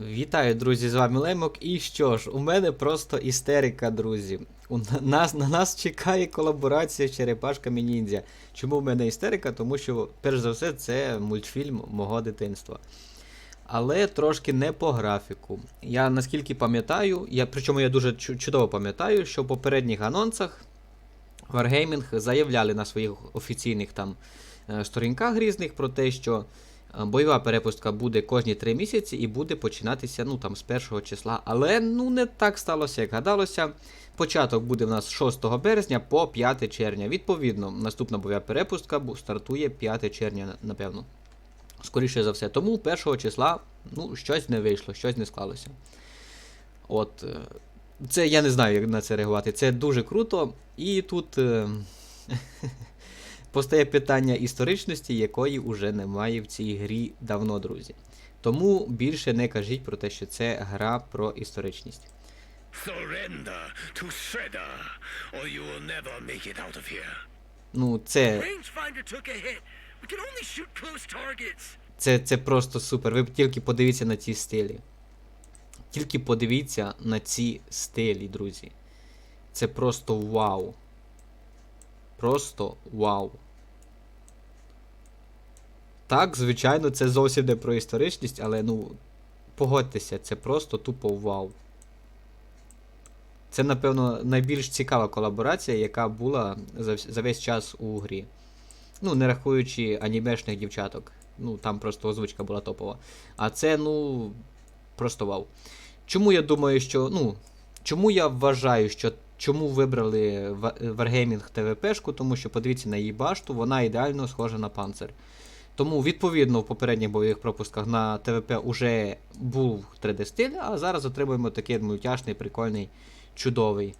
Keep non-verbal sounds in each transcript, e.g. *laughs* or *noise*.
Вітаю, друзі, з вами Лемок. І що ж, у мене просто істерика, друзі. У нас, на нас чекає колаборація з черепашками ніндзя. Чому в мене істерика? Тому що, перш за все, це мультфільм мого дитинства. Але трошки не по графіку. Я наскільки пам'ятаю, я, причому я дуже чудово пам'ятаю, що в попередніх анонсах Wargaming заявляли на своїх офіційних там е, сторінках різних про те, що бойова перепустка буде кожні 3 місяці і буде починатися ну, там, з першого числа. Але ну, не так сталося, як гадалося. Початок буде в нас 6 березня по 5 червня. Відповідно, наступна бойова перепустка стартує 5 червня, напевно. Скоріше за все. Тому 1 числа ну, щось не вийшло, щось не склалося. От. е, Це я не знаю, як на це реагувати. Це дуже круто. І тут е, *laughs* постає питання історичності, якої уже немає в цій грі давно, друзі. Тому більше не кажіть про те, що це гра про історичність. To Shredder, or you will never make it out of here. Ну, це, це, це просто супер. Ви тільки подивіться на ці стилі. Тільки подивіться на ці стилі, друзі. Це просто вау. Просто вау. Так, звичайно, це зовсім не про історичність, але ну, погодьтеся, це просто тупо вау. Це, напевно, найбільш цікава колаборація, яка була за, за весь час у грі. Ну, не рахуючи анімешних дівчаток. Ну, там просто озвучка була топова. А це, ну, просто вау. Чому я думаю, що. Ну, чому я вважаю, що чому вибрали Wargaming ТВПшку? Тому що подивіться на її башту, вона ідеально схожа на панцир. Тому, відповідно, в попередніх бойових пропусках на ТВП вже був 3D-стиль, а зараз отримуємо такий мультяшний, прикольний, чудовий.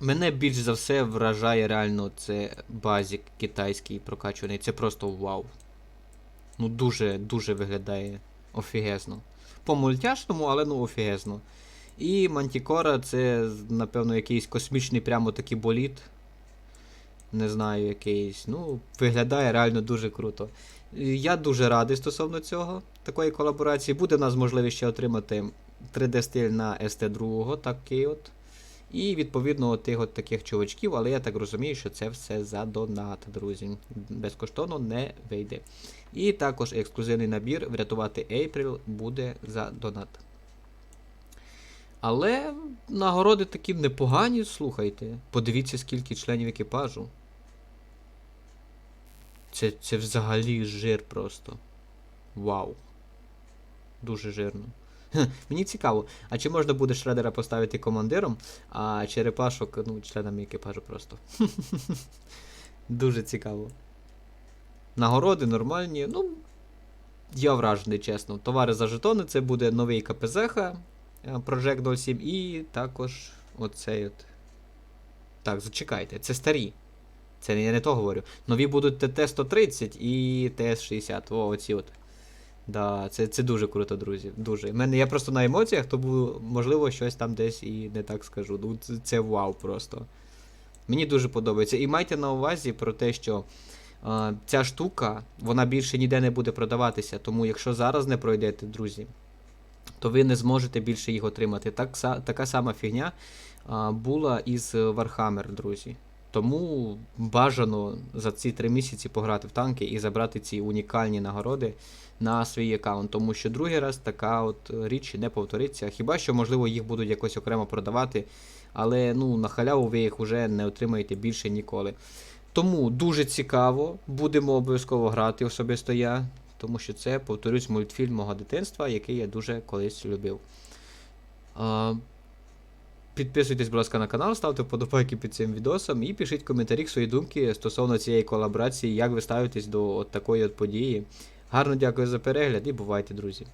Мене більш за все вражає реально це базік китайський прокачуваний. Це просто вау. Ну, дуже, дуже виглядає офігезно. По мультяшному, але ну офігезно. І Мантікора це, напевно, якийсь космічний прямо такий боліт. Не знаю, якийсь. Ну, виглядає реально дуже круто. Я дуже радий стосовно цього, такої колаборації. Буде в нас можливість ще отримати 3D-стиль на ST2, такий от. І відповідно тих от таких чувачків, але я так розумію, що це все за донат, друзі. Безкоштовно не вийде. І також ексклюзивний набір врятувати April буде за донат. Але нагороди такі непогані, слухайте. Подивіться, скільки членів екіпажу. Це, це взагалі жир просто. Вау. Дуже жирно. Хе, Мені цікаво, а чи можна буде Шредера поставити командиром, а черепашок, ну, членами екіпажу просто. *laughs* Дуже цікаво. Нагороди нормальні. Ну, я вражений, чесно. Товари за жетони це буде новий КПЗХ Project 07 і також оцей от. Так, зачекайте, це старі. Це я не то говорю. Нові будуть ТТ-130 і ТС-60. О, оці от. Да, це, це дуже круто, друзі. Дуже. Мене, я просто на емоціях, тому можливо щось там десь і не так скажу. Ну, це, це вау просто. Мені дуже подобається. І майте на увазі про те, що е, ця штука, вона більше ніде не буде продаватися. Тому якщо зараз не пройдете, друзі, то ви не зможете більше їх отримати. Так, така сама фігня була із Warhammer, друзі. Тому бажано за ці три місяці пограти в танки і забрати ці унікальні нагороди на свій аккаунт, тому що другий раз така от річ не повториться. Хіба що, можливо, їх будуть якось окремо продавати, але ну, на халяву ви їх вже не отримаєте більше ніколи. Тому дуже цікаво, будемо обов'язково грати особисто я, тому що це, повторюсь, мультфільм мого дитинства, який я дуже колись любив. Підписуйтесь, будь ласка, на канал, ставте вподобайки під цим відосом і пишіть коментарі свої думки стосовно цієї колаборації, як ви ставитесь до от такої от події. Гарно дякую за перегляд і бувайте, друзі.